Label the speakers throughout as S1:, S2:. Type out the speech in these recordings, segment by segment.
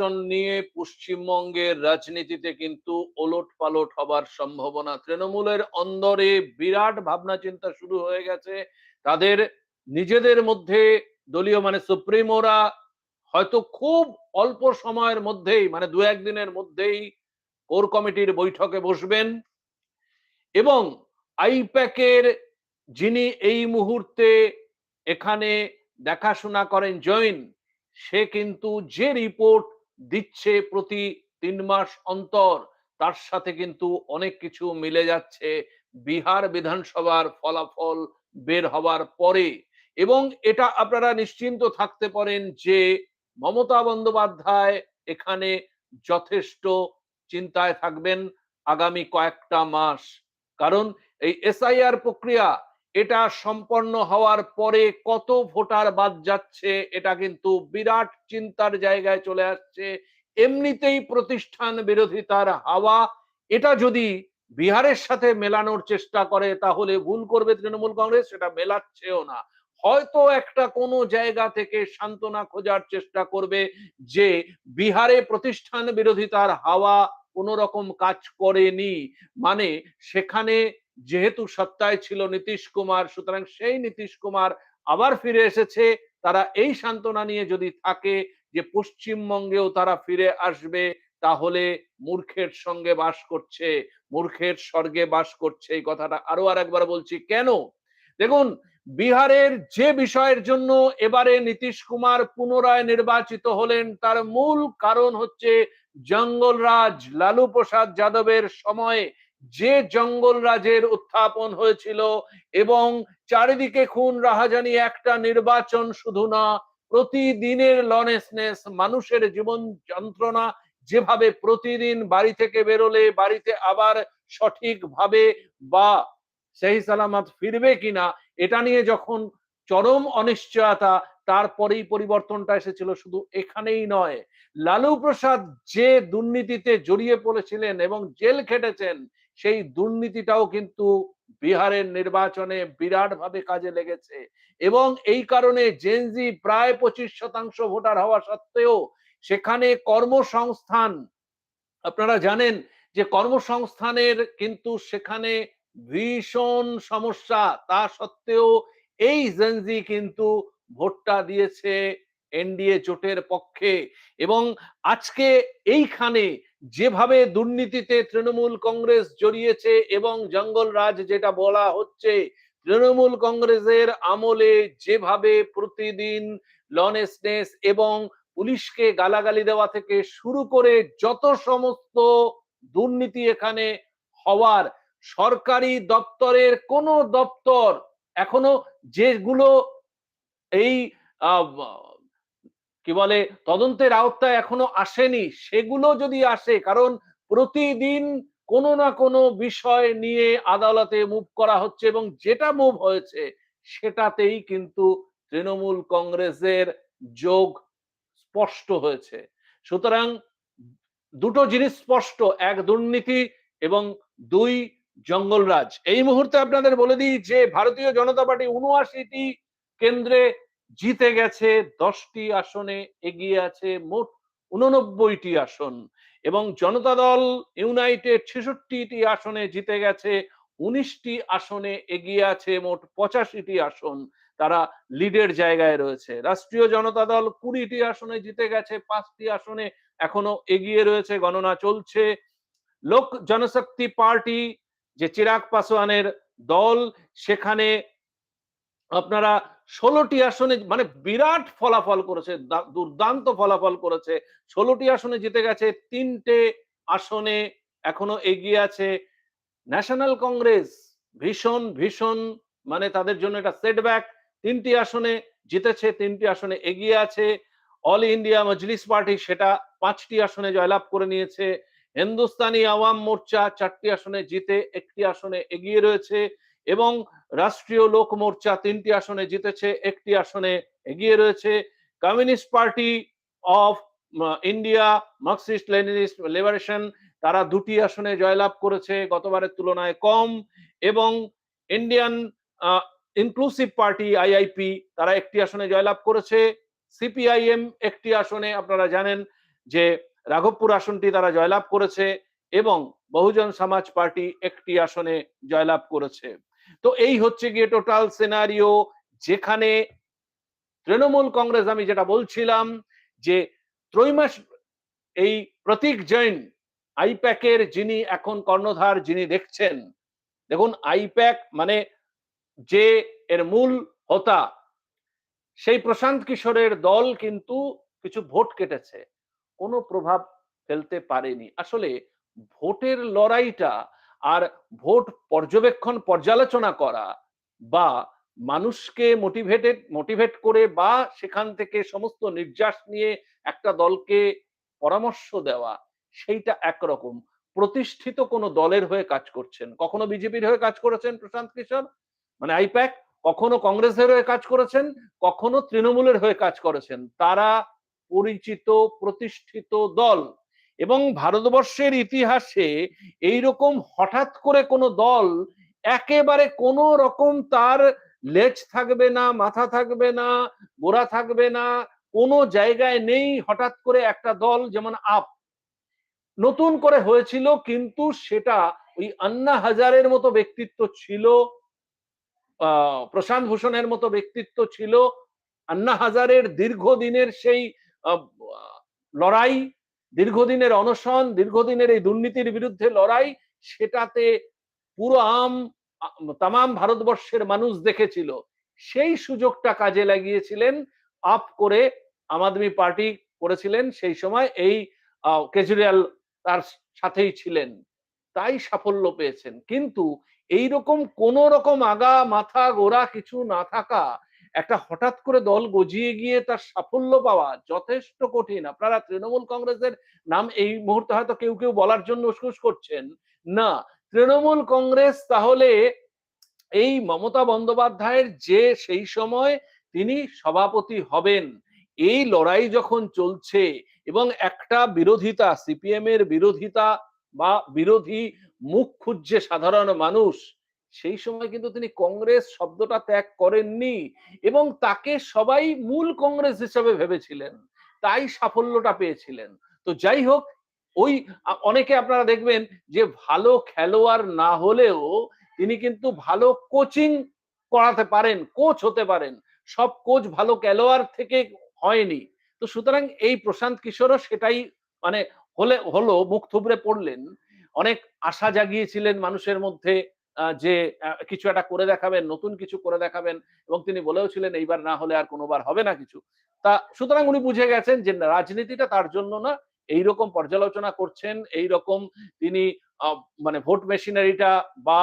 S1: নির্বাচন নিয়ে পশ্চিমবঙ্গের রাজনীতিতে কিন্তু ওলট পালট হবার সম্ভাবনা। তৃণমূলের অন্দরে বিরাট ভাবনা চিন্তা শুরু হয়ে গেছে। তাদের নিজেদের মধ্যে দলীয় মানে সুপ্রিমোরা হয়তো খুব অল্প সময়ের মধ্যেই মানে দু একদিনের মধ্যেই কোর কমিটির বৈঠকে বসবেন এবং আইপ্যাকের যিনি এই মুহূর্তে এখানে দেখাশোনা করেন জৈন সে কিন্তু যে রিপোর্ট দিচ্ছে প্রতি তিন মাস অন্তর, তার সাথে কিন্তু অনেক কিছু মিলে যাচ্ছে। বিহার বিধানসভার ফলাফল বের হওয়ার পরে এবং এটা আপনারা নিশ্চিন্ত থাকতে পারেন যে মমতা বন্দ্যোপাধ্যায় এখানে যথেষ্ট চিন্তায় থাকবেন আগামী কয়েকটা মাস। কারণ এই এসআইআর প্রক্রিয়া এটা সম্পন্ন হওয়ার পরে কত ভোটার বাদ যাচ্ছে, এটা কিন্তু বিরাট চিন্তার জায়গায় চলে আসছে। এমনিতেই প্রতিষ্ঠান বিরোধিতার হাওয়া, এটা যদি বিহারের সাথে মেলানোর চেষ্টা করে, তাহলে ভুল করবে তৃণমূল কংগ্রেস, সেটা মেলাচ্ছেও না। হয়তো একটা কোনো জায়গা থেকে সান্ত্বনা খোঁজার চেষ্টা করবে যে, বিহারে প্রতিষ্ঠান বিরোধিতার হাওয়া কোন রকম কাজ করেনি। মানে সেখানে যেহেতু সত্তায় ছিল নীতিশ কুমার, সুতরাং সেই নীতিশ কুমার আবার ফিরে এসেছে। তারা এই সান্ত্বনা নিয়ে যদি থাকে যে পশ্চিমবঙ্গেও তারা ফিরে আসবে, তাহলে মূর্খের সঙ্গে বাস করছে, মূর্খের স্বর্গে বাস করছে। এই কথাটা আরও আর একবার বলছি, কেন? দেখুন, বিহারের যে বিষয়ের জন্য এবারে নীতিশ কুমার পুনরায় নির্বাচিত হলেন, তার মূল কারণ হচ্ছে জঙ্গলরাজ লালু প্রসাদ যাদবের সময়ে যে জঙ্গল রাজের উত্থাপন হয়েছিল এবং চারিদিকে খুন রাহাজানি একটা নির্বাচন শুধু না, প্রতিদিনের লনেসনেস, মানুষের জীবন যন্ত্রণা যেভাবে প্রতিদিন বাড়ি থেকে বেরোলে, বাড়িতে আবার সঠিকভাবে বা সেই সালামত ফিরবে কিনা, এটা নিয়ে যখন চরম অনিশ্চয়তা, তারপরেই পরিবর্তনটা এসেছিল শুধু এখানেই নয়। লালু প্রসাদ যে দুর্নীতিতে জড়িয়ে পড়েছিলেন এবং জেল খেটেছেন সেই দুর্নীতিটাও কিন্তু বিহারের নির্বাচনে বিরাট ভাবে কাজে লেগেছে। এবং এই কারণে জেনজি প্রায় পঁচিশ শতাংশ ভোটার হওয়া সত্ত্বেও সেখানে কর্মসংস্থান, আপনারা জানেন যে কর্মসংস্থানের কিন্তু সেখানে ভীষণ সমস্যা, তা সত্ত্বেও এই জেনজি কিন্তু ভোটটা দিয়েছে এনডিএ জোটের পক্ষে। এবং আজকে এইখানে যেভাবে দুর্নীতিতে তৃণমূল কংগ্রেস জড়িয়েছে এবং জঙ্গল রাজ যেটা বলা হচ্ছে, তৃণমূল কংগ্রেসের আমলে যেভাবে প্রতিদিন লনেসনেস এবং পুলিশকে গালাগালি দেওয়া থেকে শুরু করে যত সমস্ত দুর্নীতি এখানে হওয়ার, সরকারি দপ্তরের কোন দপ্তর এখনও যেগুলো এই কি বলে, তদন্তের আওতায় এখনও আসেনি। সেগুলো যদি আসে, কারণ প্রতিদিন কোনো না কোনো বিষয় নিয়ে আদালতে মুভ করা হচ্ছে এবং যেটা মুভ হয়েছে, সেটাতেই কিন্তু তৃণমূল কংগ্রেসের যোগ স্পষ্ট হয়েছে। সুতরাং দুটো জিনিস স্পষ্ট, এক দুর্নীতি এবং দুই জঙ্গলরাজ। এই মুহূর্তে আপনাদের বলে দিই যে, ভারতীয় জনতা পার্টি উনআশিটি কেন্দ্রে জিতে গেছে, দশটি আসনে এগিয়ে আছে মোট উননব্বইটি আসন এবং জনতা দল ইউনাইটেড ছেষট্টিটি আসনে জিতে গেছে, উনিশটি আসনে এগিয়ে আছে মোট পঁচাশিটি আসন, তারা লিডের জায়গায় রয়েছে। রাষ্ট্রীয় জনতা দল কুড়িটি আসনে জিতে গেছে, পাঁচটি আসনে এখনও এগিয়ে রয়েছে, গণনা চলছে। লোক জনশক্তি পার্টি যে চিরাগ পাসোয়ানের দল, সেখানে আপনারা ষোলোটি আসনে মানে বিরাট ফলাফল করেছে দুর্দান্ত ফলাফল করেছে। ষোলোটি আসনে জিতে গেছে, তিনটে আসনে এখনও এগিয়ে আছে। ন্যাশনাল কংগ্রেস ভীষণ ভীষণ মানে তাদের জন্য এটা সেটব্যাক তিনটি আসনে জিতেছে, তিনটি আসনে এগিয়ে আছে। অল ইন্ডিয়া মজলিস পার্টি সেটা পাঁচটি আসনে জয়লাভ করে নিয়েছে। হিন্দুস্তানি আওয়াম মোর্চা চারটি আসনে জিতে, একটি আসনে এগিয়ে রয়েছে। এবং রাষ্ট্রীয় লোক মোর্চা তিনটি আসনে জিতেছে, একটি আসনে এগিয়ে রয়েছে। Communist Party of India, Marxist Leninist Liberation, তারা দুটি আসনে জয়লাভ করেছে, গতবারের তুলনায় কম। এবং ইন্ডিয়ান ইনক্লুসিভ পার্টি আইআইপি তারা একটি আসনে জয়লাভ করেছে। সিপিআইএম একটি আসনে, আপনারা জানেন যে রাঘবপুর আসনটি তারা জয়লাভ করেছে এবং বহুজন সমাজ পার্টি একটি আসনে জয়লাভ করেছে। তো এই হচ্ছে গিয়ে টোটাল সিনারিও যেখানে তৃণমূল কংগ্রেস, আমি যেটা বলছিলাম যে ত্রৈমাস, এই প্রতীক জৈন, আইপ্যাকের যিনি এখন কর্ণধার যিনি দেখছেন, দেখুন আইপ্যাক মানে যে এর মূল হতা, সেই প্রশান্ত কিশোরের দল কিন্তু কিছু ভোট কেটেছে, কোনো প্রভাব ফেলতে পারেনি। আসলে ভোটের লড়াইটা আর ভোট পর্যবেক্ষণ, পর্যালোচনা করা বা মানুষকে মোটিভেটেড মোটিভেট করে বা সেখান থেকে সমস্ত নির্যাস নিয়ে একটা দলকে পরামর্শ দেওয়া, সেইটা একরকম। প্রতিষ্ঠিত কোনো দলের হয়ে কাজ করছেন। কখনো বিজেপির হয়ে কাজ করেছেন প্রশান্ত কিশোর? মানে আইপ্যাক? কখনো কংগ্রেসের হয়ে কাজ করেছেন? কখনো তৃণমূলের হয়ে কাজ করেছেন? তারা পরিচিত, প্রতিষ্ঠিত দল এবং ভারতবর্ষের ইতিহাসে এইরকম হঠাৎ করে কোনো দল একেবারে কোনো রকম তার লেজ থাকবে না, মাথা থাকবে না, গোড়া থাকবে না, কোনো জায়গায় নেই হঠাৎ করে একটা দল যেমন আপ। নতুন করে হয়েছিল কিন্তু সেটা ওই আন্না হাজারের মতো ব্যক্তিত্ব ছিল প্রশান্ত ভূষণের মতো ব্যক্তিত্ব ছিল, আন্না হাজারের দীর্ঘদিনের সেই লড়াই দীর্ঘদিনের অনশন, দীর্ঘদিনের এই দুর্নীতির বিরুদ্ধে লড়াই, সেটাতে পুরো আম তাম ভারতবর্ষের মানুষ দেখেছিল। সেই সুযোগটা কাজে লাগিয়েছিলেন, আপ করে আম আদমি পার্টি করেছিলেন সেই সময় এই কেজরিওয়াল তার সাথেই ছিলেন। তাই সাফল্য পেয়েছেন। কিন্তু এই রকম কোন রকম আগা মাথা গোড়া কিছু না থাকা একটা হঠাৎ করে দল গজিয়ে গিয়ে তার সাফল্য পাওয়া যথেষ্ট কঠিন। আপনারা তৃণমূল কংগ্রেসের নাম এই মুহূর্তে হয়তো কেউ কেউ বলার জন্য উসকুস করছেন। না, তৃণমূল কংগ্রেস তাহলে এই মমতা বন্দ্যোপাধ্যায়ের যে সেই সময় তিনি সভাপতি হবেন, এই লড়াই যখন চলছে এবং একটা বিরোধিতা সিপিএম এর বিরোধিতা বা বিরোধী মুখ খুঁজছে সাধারণ মানুষ সেই সময় কিন্তু তিনি কংগ্রেস শব্দটা ত্যাগ করেননি এবং তাকে সবাই মূল কংগ্রেস হিসাবে ভেবেছিলেন। তাই সাফল্যটা পেয়েছিলেন। তো যাই হোক, ওই অনেকে আপনারা দেখবেন যে ভালো খেলোয়াড় না হলেও তিনি কিন্তু ভালো কোচিং করাতে পারেন, কোচ হতে পারেন। সব কোচ ভালো খেলোয়াড় থেকে হয়নি। তো সুতরাং এই প্রশান্ত কিশোরও সেটাই মানে হলে, হলো মুখ থুবড়ে পড়লেন। অনেক আশা জাগিয়েছিলেন মানুষের মধ্যে। যে কিছু একটা করে দেখাবেন, নতুন কিছু করে দেখাবেন এবং তিনি বলেও ছিলেন, এইবার না হলে আর কোনোবার হবে না কিছু। তা সুতরাং উনি বুঝে গেছেন যে রাজনীতিটা তার জন্য না এই রকম পর্যালোচনা করছেন এই রকম তিনি মানে ভোট মেশিনারিটা বা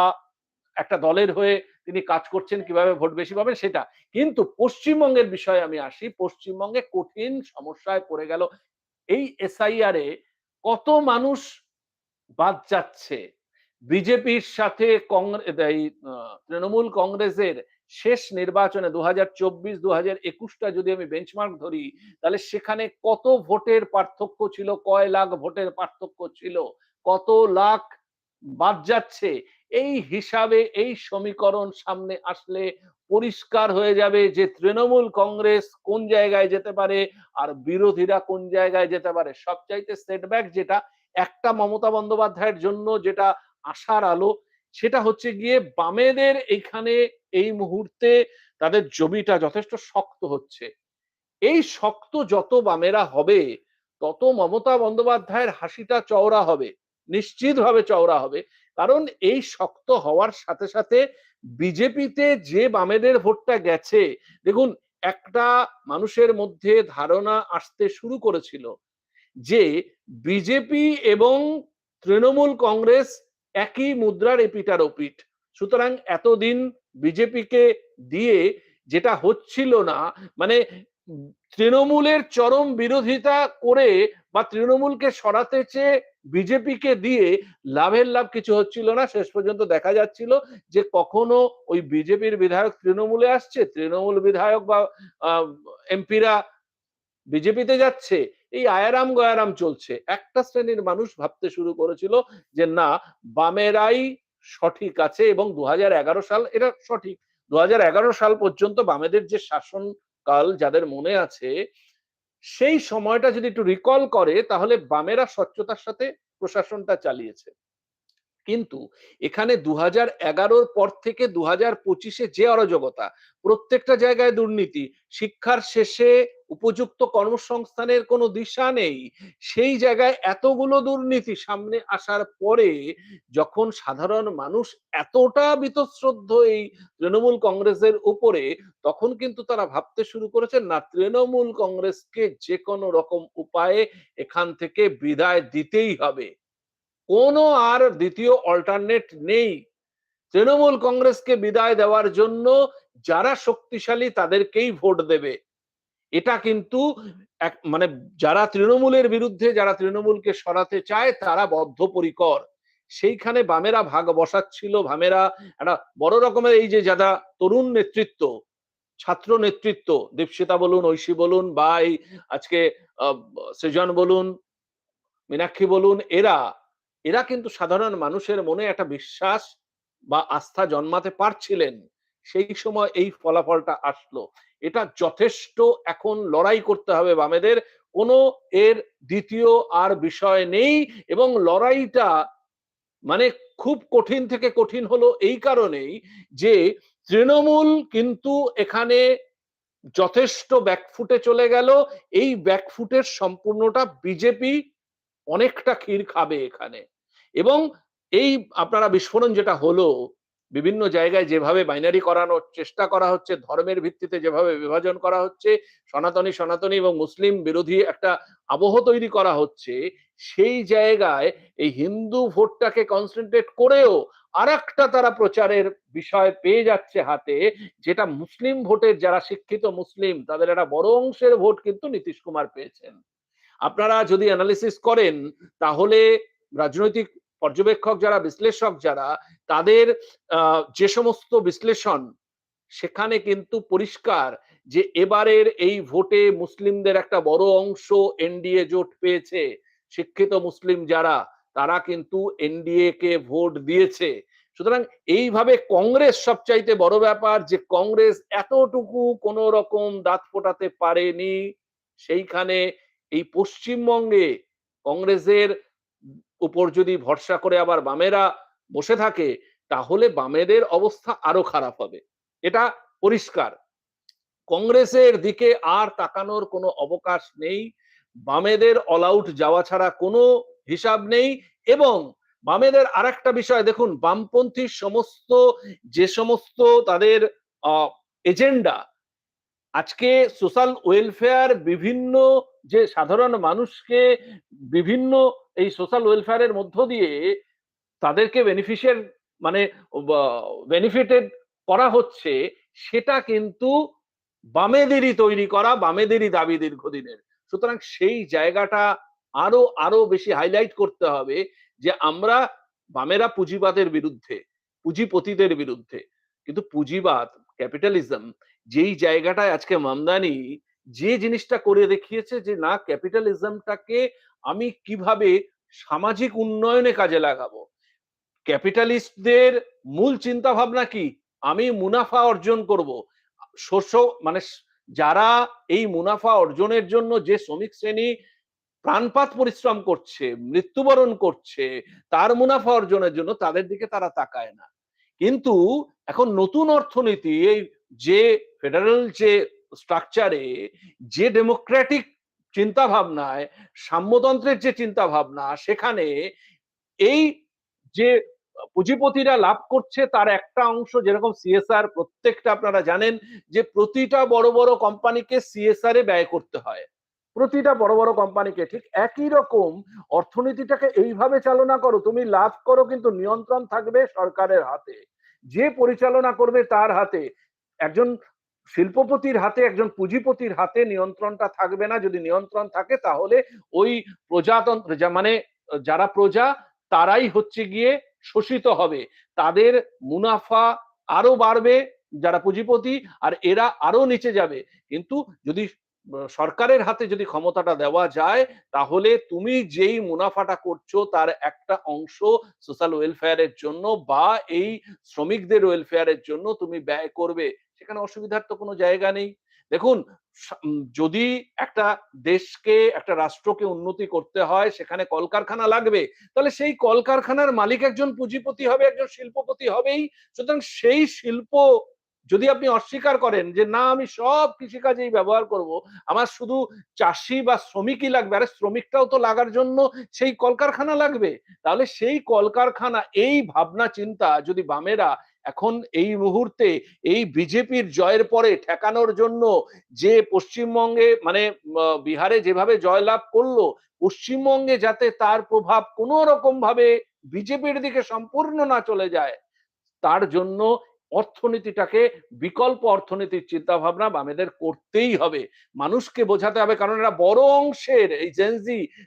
S1: একটা দলের হয়ে তিনি কাজ করছেন, কীভাবে ভোট বেশি পাবেন সেটা। কিন্তু পশ্চিমবঙ্গের বিষয়ে আমি আসি, পশ্চিমবঙ্গে কঠিন সমস্যায় পড়ে গেল। এই এসআইআর এ কত মানুষ বাদ যাচ্ছে? বিজেপির সাথে তৃণমূল কংগ্রেসের শেষ নির্বাচনে দু হাজার চব্বিশ একুশটা যদি আমি বেঞ্চমার্ক ধরি, তাহলে সেখানে কত ভোটের পার্থক্য ছিল, কয় লাখ ভোটের পার্থক্য ছিল, কত লাখ বাদ যাচ্ছে, এই হিসাবে এই সমীকরণ সামনে আসলে পরিষ্কার হয়ে যাবে যে তৃণমূল কংগ্রেস কোন জায়গায় যেতে পারে আর বিরোধীরা কোন জায়গায় যেতে পারে। সবচাইতে সেটব্যাক যেটা একটা মমতা বন্দ্যোপাধ্যায়ের জন্য যেটা আশার আলো, সেটা হচ্ছে গিয়ে বামেদের এইখানে এই মুহূর্তে তাদের জমিটা যথেষ্ট শক্ত হচ্ছে। এই শক্ত যত বামেরা হবে, তত মমতা বন্দ্যোপাধ্যায়ের হাসিটা চওড়া হবে, নিশ্চিতভাবে চওড়া হবে। কারণ এই শক্ত হওয়ার সাথে সাথে বিজেপিতে যে বামেদের ভোটটা গেছে, দেখুন, একটা মানুষের মধ্যে ধারণা আসতে শুরু করেছিল যে বিজেপি এবং তৃণমূল কংগ্রেস একই মুদ্রার এপিটার ওপিট। সুতরাং এতদিন বিজেপিকে দিয়ে যেটা হচ্ছিল না মানে তৃণমূলের চরম বিরোধিতা করে বা তৃণমূলকে সরাতে চেয়ে বিজেপিকে দিয়ে লাভের লাভ কিছু হচ্ছিল না। শেষ পর্যন্ত দেখা যাচ্ছিল যে কখনো ওই বিজেপির বিধায়ক তৃণমূলে আসছে, তৃণমূল বিধায়ক বা এমপিরা বিজেপিতে যাচ্ছে এই আয়ারাম গয়ারাম চলছে। একটা শ্রেণির মানুষ ভাবতে শুরু করেছিল যে, না, বামেরাই সঠিক আছে এবং দুহাজার এগারো সাল এটা সঠিক। দু সাল পর্যন্ত বামেদের যে শাসনকাল যাদের মনে আছে, সেই সময়টা যদি একটু রিকল করে, তাহলে বামেরা স্বচ্ছতার সাথে প্রশাসনটা চালিয়েছে। কিন্তু এখানে দু হাজার পর থেকে দু হাজার পঁচিশে যে অরাজকতা, প্রত্যেকটা জায়গায় দুর্নীতি, শিক্ষার শেষে উপযুক্ত কর্মসংস্থানের কোনো দিশা নেই। সেই জায়গায় এতগুলো দুর্নীতি সামনে আসার পরে যখন সাধারণ মানুষ এতটা বীতশ্রদ্ধ এই তৃণমূল কংগ্রেসের উপরে, তখন কিন্তু তারা ভাবতে শুরু করেছে, না, তৃণমূল কংগ্রেসকে যে কোনো রকম উপায়ে এখান থেকে বিদায় দিতেই হবে। কোনো আর দ্বিতীয় অল্টারনেট নেই। তৃণমূল কংগ্রেসকে বিদায় দেওয়ার জন্য যারা শক্তিশালী তাদেরকেই ভোট দেবে। এটা কিন্তু এক মানে যারা তৃণমূলের বিরুদ্ধে, যারা তৃণমূলকে সরাতে চায়, তারা বদ্ধপরিকর। সেইখানে বামেরা ভাগ বসাচ্ছিল, বামেরা একটা বড় রকমের এই যে যারা তরুণ নেতৃত্ব, ছাত্র নেতৃত্ব, দীপশিতা বলুন, ঐশী বলুন, বা এই আজকে সৃজন বলুন, মীনাক্ষী বলুন, এরা এরা কিন্তু সাধারণ মানুষের মনে একটা বিশ্বাস বা আস্থা জন্মাতে পারছিলেন। সেই সময় এই ফলাফলটা আসলো। এটা যথেষ্ট এখন লড়াই করতে হবে বামেদের। কোনো এর দ্বিতীয় আর বিষয় নেই এবং লড়াইটা মানে খুব কঠিন থেকে কঠিন হলো এই কারণেই যে তৃণমূল কিন্তু এখানে যথেষ্ট ব্যাকফুটে চলে গেল। এই ব্যাকফুটের সম্পূর্ণটা বিজেপি অনেকটা ক্ষীর খাবে এখানে। এবং এই আপনারা বিস্ফোরণ যেটা হলো বিভিন্ন জায়গায় যেভাবে বাইনারি করানোর চেষ্টা করা হচ্ছে, ধর্মের ভিত্তিতে যেভাবে বিভাজন করা হচ্ছে, সনাতনী সনাতনী এবং মুসলিম বিরোধী একটা আবহ তৈরি করা হচ্ছে, সেই জায়গায় এই হিন্দু ভোটটাকে কনসেন্ট্রেট করেও আর একটা তারা প্রচারের বিষয় পেয়ে যাচ্ছে হাতে, যেটা মুসলিম ভোটের যারা শিক্ষিত মুসলিম, তাদের একটা বড় অংশের ভোট কিন্তু নীতিশ কুমার পেয়েছেন। আপনারা যদি অ্যানালিসিস করেন, তাহলে রাজনৈতিক পর্যবেক্ষক যারা, বিশ্লেষক যারা, তাদের যে সমস্ত বিশ্লেষণ, সেখানে কিন্তু পরিষ্কার যে এবারের এই ভোটে মুসলিমদের একটা বড় অংশ এনডিএ জোট পেয়েছে। শিক্ষিত মুসলিম যারা, তারা কিন্তু এনডিএ কে ভোট দিয়েছে। সুতরাং এইভাবে কংগ্রেস সবচাইতে বড় ব্যাপার যে কংগ্রেস এতটুকু কোন রকম দাঁত ফোটাতে পারেনি, সেইখানে এই পশ্চিমবঙ্গে কংগ্রেসের উপর যদি ভরসা করে আবার বামেরা বসে থাকে, তাহলে বামেদের অবস্থা আরও খারাপ হবে। এটা পরিষ্কার। কংগ্রেসের দিকে আর তাকানোর কোনো অবকাশ নেই। বামেদের অল আউট যাওয়া ছাড়া কোনো হিসাব নেই এবং বামেদের আরেকটা বিষয়, দেখুন, বামপন্থী সমস্ত, যে সমস্ত তাদের এজেন্ডা আজকে সোশ্যাল ওয়েলফেয়ার বিভিন্ন যে সাধারণ মানুষকে বিভিন্ন এই সোশ্যাল ওয়েলফেয়ারের মধ্য দিয়ে তাদেরকে বেনিফিশিয়ার মানে বেনিফিটেড করা হচ্ছে, সেটা কিন্তু বামেদেরই তৈরি করা, বামেদেরই দাবি দীর্ঘদিনের। সুতরাং সেই জায়গাটা আরও আরও বেশি হাইলাইট করতে হবে যে আমরা বামেরা পুঁজিবাদের বিরুদ্ধে, পুঁজিপতিদের বিরুদ্ধে। কিন্তু পুঁজিবাদ ক্যাপিটালিজম যেই জায়গাটায় আজকে মামদানি যে জিনিসটা করে দেখিয়েছে যে না ক্যাপিটালিজমটাকে আমি কীভাবে সামাজিক উন্নয়নে কাজে লাগাবো? ক্যাপিটালিস্টদের মূল চিন্তা ভাবনা কি? আমি মুনাফা অর্জন করব। শস্য মানে যারা এই মুনাফা অর্জনের জন্য যে শ্রমিক শ্রেণি প্রাণপাত পরিশ্রম করছে, মৃত্যুবরণ করছে, তার মুনাফা অর্জনের জন্য তাদের দিকে তারা তাকায় না। কিন্তু এখন নতুন অর্থনীতি, এই যে ফেডারেল যে স্ট্রাকচারে, যে ডেমোক্রেটিক চিন্তা ভাবনায় সাম্যতন্ত্রের যে চিন্তা ভাবনা সেখানে এই যে পুঁজিপতিরা লাভ করছে তার একটা অংশ যেরকম সিএসআর প্রত্যেকটা আপনারা জানেন যে প্রতিটা বড় বড় কোম্পানিকে সিএসআর এ ব্যয় করতে হয়। প্রতিটা বড় বড় কোম্পানিকে ঠিক একই রকম অর্থনীতিটাকে এইভাবে চালনা করো, তুমি লাভ করো কিন্তু নিয়ন্ত্রণ থাকবে সরকারের হাতে। যে পরিচালনা করবে তার হাতে। একজন শিল্পপতির হাতে, একজন পুঁজিপতির হাতে নিয়ন্ত্রণটা থাকবে না। যদি নিয়ন্ত্রণ থাকে, তাহলে ওই প্রজাতন্ত্র মানে যারা প্রজা, তারাই হচ্ছে গিয়ে শোষিত হবে। তাদের মুনাফা আরও বাড়বে যারা পুঁজিপতি, আর এরা আরও নিচে যাবে। কিন্তু যদি সরকারের হাতে যদি ক্ষমতাটা দেওয়া যায়, তাহলে তুমি যেই মুনাফাটা করছ, তার একটা অংশ সোশ্যাল ওয়েলফেয়ারের জন্য বা এই শ্রমিকদের ওয়েলফেয়ারের জন্য তুমি ব্যয় করবে। সেখানে অসুবিধার তো কোনো জায়গা নেই। দেখুন যদি একটা দেশকে, একটা রাষ্ট্রকে উন্নতি করতে হয়, সেখানে কলকারখানা লাগবে, তাহলে সেই কলকারখানার মালিক একজন পুঁজিপতি হবে, একজন শিল্পপতি হবেই। সুতরাং সেই শিল্প যদি আপনি অস্বীকার করেন যে, না, আমি সব কৃষিকাজেই ব্যবহার করব, আমার শুধু চাষি বা শ্রমিকই লাগবে, আরে শ্রমিকটাও তো লাগার জন্য সেই কলকারখানা লাগবে। তাহলে সেই কলকারখানা, এই ভাবনা চিন্তা যদি বামেরা এখন এই মুহূর্তে এই বিজেপির জয়ের পরে ঠেকানোর জন্য যে পশ্চিমবঙ্গে মানে বিহারে যেভাবে জয়লাভ করল, পশ্চিমবঙ্গে যাতে তার প্রভাব কোনো রকম ভাবে বিজেপির দিকে সম্পূর্ণ না চলে যায়, তার জন্য অর্থনীতিটাকে বিকল্প অর্থনীতির চিন্তা ভাবনা বামেদের করতেই হবে। মানুষকে বোঝাতে হবে, কারণ এরা বড় অংশের এই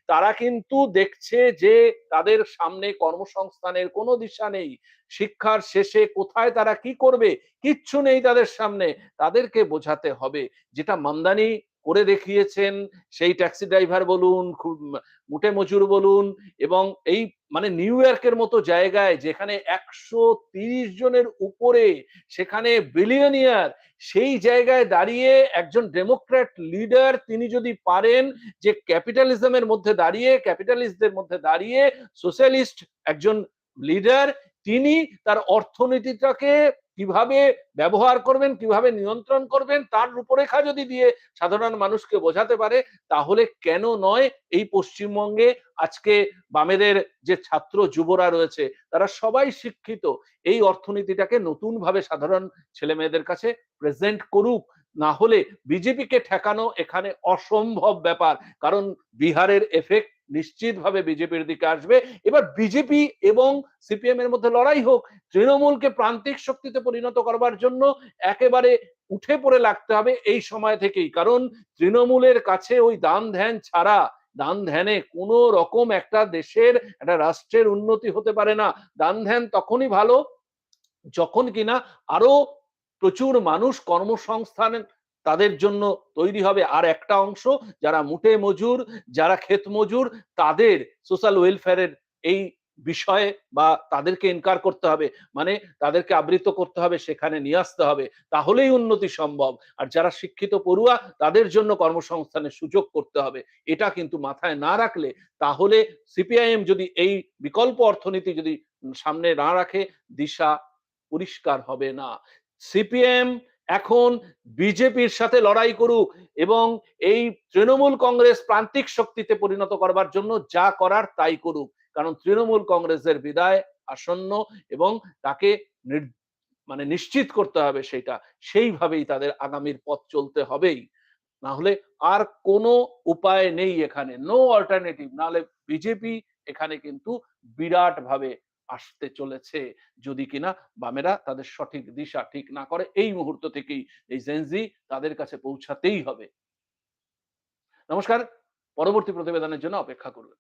S1: তারা কিন্তু দেখছে যে তাদের সামনে কর্মসংস্থানের কোনো দিশা নেই। শিক্ষার শেষে কোথায় তারা কি করবে, কিচ্ছু নেই তাদের সামনে। তাদেরকে বোঝাতে হবে। যেটা মামদানি করে দেখিয়েছেন, সেই ট্যাক্সি ড্রাইভার বলুন, খুব মুটে মজুর বলুন, এবং এই মানে নিউ ইয়র্কের মতো জায়গায় যেখানে একশো তিরিশ জনের উপরে সেখানে বিলিয়নিয়ার সেই জায়গায় দাঁড়িয়ে একজন ডেমোক্র্যাট লিডার তিনি যদি পারেন যে ক্যাপিটালিজমের মধ্যে দাঁড়িয়ে ক্যাপিটালিস্টদের মধ্যে দাঁড়িয়ে সোশ্যালিস্ট একজন লিডার তিনি তার অর্থনীতিটাকে কীভাবে ব্যবহার করবেন, কীভাবে নিয়ন্ত্রণ করবেন, তার রূপরেখা যদি দিয়ে সাধারণ মানুষকে বোঝাতে পারে, তাহলে কেন নয় এই পশ্চিমবঙ্গে আজকে বামেদের যে ছাত্র যুবরা রয়েছে, তারা সবাই শিক্ষিত। এই অর্থনীতিটাকে নতুন ভাবে সাধারণ ছেলে মেয়েদের কাছে প্রেজেন্ট করুক। না হলে বিজেপিকে ঠেকানো এখানে অসম্ভব ব্যাপার। কারণ বিহারের এফেক্ট নিশ্চিতভাবে বিজেপির দিকে আসবে। এবার বিজেপি এবং সিপিএম এর মধ্যে লড়াই হোক, তৃণমূলকে প্রান্তিক শক্তিতে পরিণত করবার জন্য একেবারে উঠে পড়ে লাগতে হবে এই সময় থেকেই। কারণ তৃণমূলের কাছে ওই দান ধ্যান ছাড়া, দান ধ্যানে কোন রকম একটা দেশের, একটা রাষ্ট্রের উন্নতি হতে পারে না। দান ধ্যান তখনই ভালো, যখন কিনা আরও প্রচুর মানুষ কর্মসংস্থান তাদের জন্য তৈরি হবে আর একটা অংশ যারা মুটে মজুর, যারা ক্ষেত মজুর, তাদের সোশ্যাল ওয়েলফেয়ারের এই বিষয়ে বা তাদেরকে ইনকার করতে হবে। মানে তাদেরকে আবৃত করতে হবে, সেখানে নিয়ে আসতে হবে। তাহলেই উন্নতি সম্ভব। আর যারা শিক্ষিত পড়ুয়া, তাদের জন্য কর্মসংস্থানের সুযোগ করতে হবে। এটা কিন্তু মাথায় না রাখলে তাহলে সিপিআইএম যদি এই বিকল্প অর্থনীতি যদি সামনে না রাখে, দিশা পরিষ্কার হবে না। সিপিএম এখন বিজেপির সাথে লড়াই করুক এবং এই তৃণমূল কংগ্রেস প্রান্তিক শক্তিতে পরিণত করবার জন্য যা করার তাই করুক। কারণ তৃণমূল কংগ্রেসের বিদায় আসন্ন এবং তাকে মানে নিশ্চিত করতে হবে সেটা। সেইভাবেই তাদের আগামীর পথ চলতে হবেই। না হলে আর কোনো উপায় নেই এখানে। নো অল্টারনেটিভ নাহলে বিজেপি এখানে কিন্তু বিরাট ভাবে আসতে চলেছে। যদি কিনা বামেরা তাদের সঠিক দিশা ঠিক না করে, এই মুহূর্ত থেকেই এই জেনজি তাদের কাছে পৌঁছাতেই হবে। নমস্কার, পরবর্তী প্রতিবেদনের জন্য অপেক্ষা করবেন